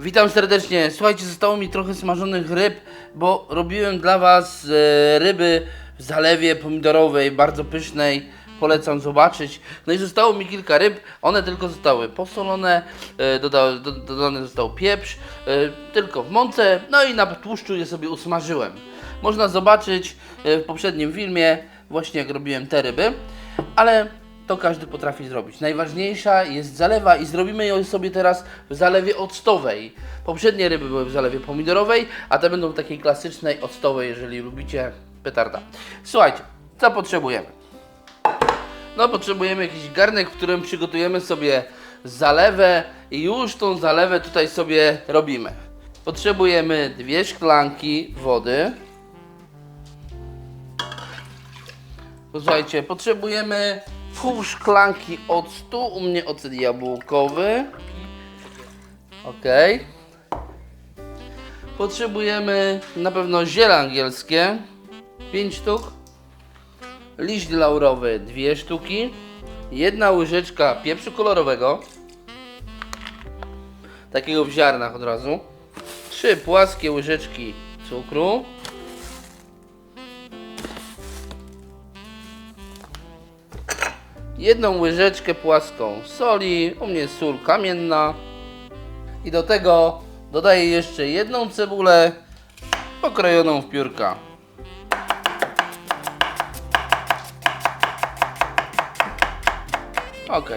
Witam serdecznie. Słuchajcie, zostało mi trochę smażonych ryb, bo robiłem dla Was e, ryby w zalewie pomidorowej, bardzo pysznej. Polecam zobaczyć. No i zostało mi kilka ryb. One tylko zostały posolone, e, doda, do, dodany został pieprz, e, tylko w mące, no i na tłuszczu je sobie usmażyłem. Można zobaczyć e, w poprzednim filmie właśnie jak robiłem te ryby, ale to każdy potrafi zrobić. Najważniejsza jest zalewa i zrobimy ją sobie teraz w zalewie octowej. Poprzednie ryby były w zalewie pomidorowej, a te będą takiej klasycznej octowej, jeżeli lubicie petarda. Słuchajcie, co potrzebujemy? No potrzebujemy jakiś garnek, w którym przygotujemy sobie zalewę i już tą zalewę tutaj sobie robimy. Potrzebujemy dwie szklanki wody. Posłuchajcie, potrzebujemy pół szklanki octu, u mnie ocet jabłkowy. Ok. Potrzebujemy na pewno ziele angielskie, 5 sztuk. Liść laurowy, dwie sztuki. Jedna łyżeczka pieprzu kolorowego. Takiego w ziarnach od razu. Trzy płaskie łyżeczki cukru. Jedną łyżeczkę płaską soli, u mnie sól kamienna i do tego dodaję jeszcze jedną cebulę pokrojoną w piórka. Ok.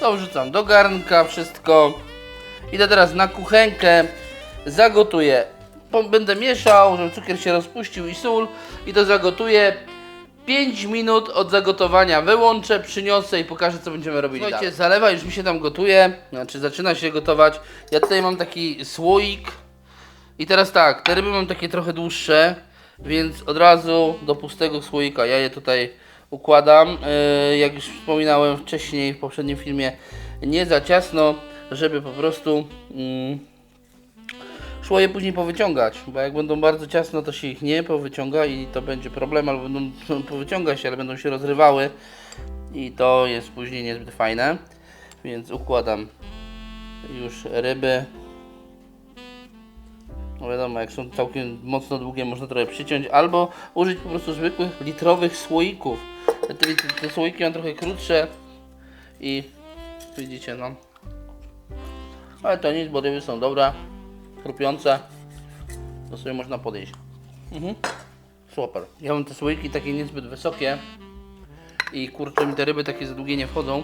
To wrzucam do garnka wszystko. Idę teraz na kuchenkę, zagotuję. Będę mieszał, żeby cukier się rozpuścił i sól i to zagotuję 5 minut od zagotowania wyłączę, przyniosę i pokażę co będziemy robili Słuchajcie, dalej. zalewa już mi się tam gotuje, znaczy zaczyna się gotować. Ja tutaj mam taki słoik i teraz tak, te ryby mam takie trochę dłuższe, więc od razu do pustego słoika ja je tutaj układam. Yy, jak już wspominałem wcześniej w poprzednim filmie, nie za ciasno, żeby po prostu mm, szło je później powyciągać, bo jak będą bardzo ciasno, to się ich nie powyciąga i to będzie problem, albo będą powyciąga się, ale będą się rozrywały i to jest później niezbyt fajne. Więc układam już ryby. No wiadomo, jak są całkiem mocno długie, można trochę przyciąć, albo użyć po prostu zwykłych litrowych słoików. Te, te, słoiki mam trochę krótsze i widzicie, no. Ale to nic, bo ryby są dobre chrupiące, to sobie można podejść. Mhm. Super. Ja mam te słoiki takie niezbyt wysokie i kurczę mi te ryby takie za długie nie wchodzą.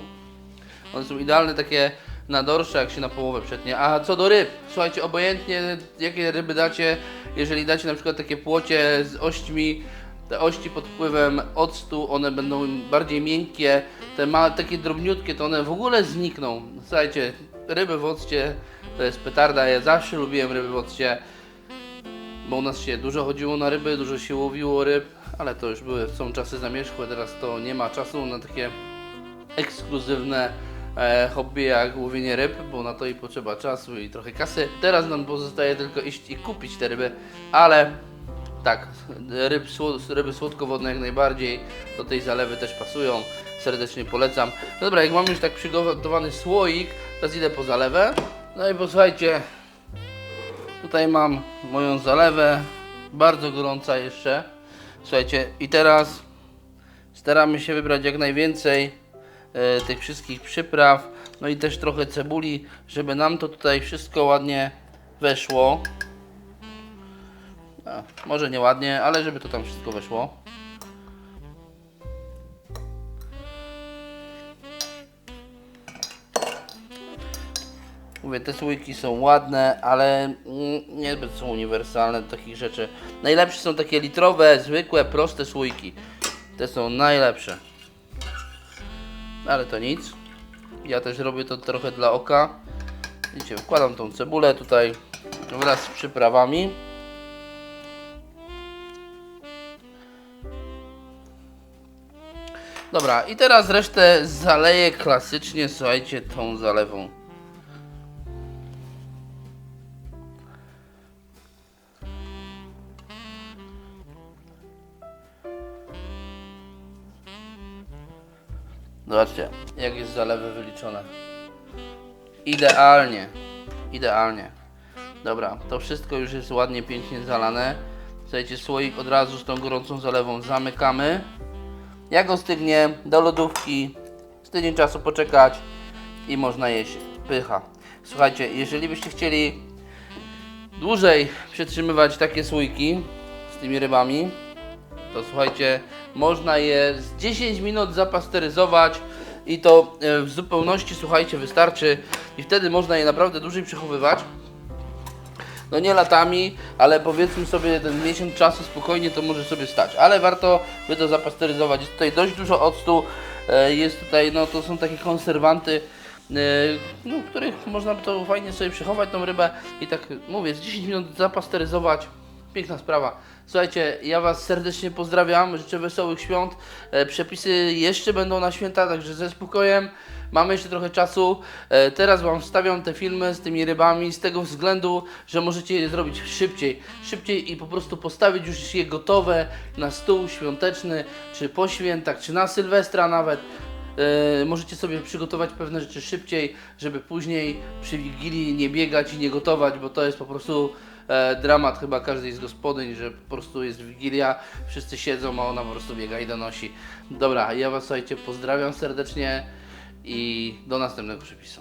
One są idealne takie na dorsze, jak się na połowę przetnie. A co do ryb, słuchajcie, obojętnie jakie ryby dacie, jeżeli dacie na przykład takie płocie z ośćmi, te ości pod wpływem octu, one będą bardziej miękkie, te ma, takie drobniutkie, to one w ogóle znikną. Słuchajcie, ryby w occie to jest petarda, ja zawsze lubiłem ryby w occie, bo u nas się dużo chodziło na ryby, dużo się łowiło ryb, ale to już były, są czasy zamierzchłe, teraz to nie ma czasu na takie ekskluzywne e, hobby jak łowienie ryb, bo na to i potrzeba czasu i trochę kasy. Teraz nam pozostaje tylko iść i kupić te ryby, ale tak, ryb, ryby słodkowodne jak najbardziej do tej zalewy też pasują. Serdecznie polecam. No dobra, jak mam już tak przygotowany słoik, teraz idę po zalewę. No i posłuchajcie, tutaj mam moją zalewę, bardzo gorąca jeszcze. Słuchajcie, i teraz staramy się wybrać jak najwięcej e, tych wszystkich przypraw, no i też trochę cebuli, żeby nam to tutaj wszystko ładnie weszło. Może nie ładnie, ale żeby to tam wszystko weszło. Mówię, te słoiki są ładne, ale mm, niezbyt są uniwersalne do takich rzeczy. Najlepsze są takie litrowe, zwykłe, proste słoiki. Te są najlepsze. Ale to nic. Ja też robię to trochę dla oka. Widzicie, wkładam tą cebulę tutaj wraz z przyprawami. Dobra, i teraz resztę zaleję klasycznie, słuchajcie, tą zalewą. Zobaczcie, jak jest zalewy wyliczone. Idealnie. idealnie. Dobra, to wszystko już jest ładnie, pięknie zalane. Słuchajcie, słoik od razu z tą gorącą zalewą zamykamy. Jak ostygnie, do lodówki, z tydzień czasu poczekać i można jeść. Pycha. Słuchajcie, jeżeli byście chcieli dłużej przetrzymywać takie słoiki z tymi rybami, to słuchajcie, można je z 10 minut zapasteryzować i to e, w zupełności, słuchajcie, wystarczy i wtedy można je naprawdę dłużej przechowywać. No nie latami, ale powiedzmy sobie ten miesiąc czasu spokojnie to może sobie stać, ale warto by to zapasteryzować. Jest tutaj dość dużo octu, e, jest tutaj, no to są takie konserwanty, e, no, których można by to fajnie sobie przechować tą rybę i tak mówię, z 10 minut zapasteryzować. Piękna sprawa. Słuchajcie, ja Was serdecznie pozdrawiam, życzę wesołych świąt. E, przepisy jeszcze będą na święta, także ze spokojem. Mamy jeszcze trochę czasu. E, teraz Wam wstawiam te filmy z tymi rybami z tego względu, że możecie je zrobić szybciej. Szybciej i po prostu postawić już je gotowe na stół świąteczny, czy po świętach, czy na Sylwestra nawet. E, możecie sobie przygotować pewne rzeczy szybciej, żeby później przy Wigilii nie biegać i nie gotować, bo to jest po prostu e, dramat chyba każdej z gospodyń, że po prostu jest Wigilia, wszyscy siedzą, a ona po prostu biega i donosi. Dobra, ja Was słuchajcie, pozdrawiam serdecznie i do następnego przepisu.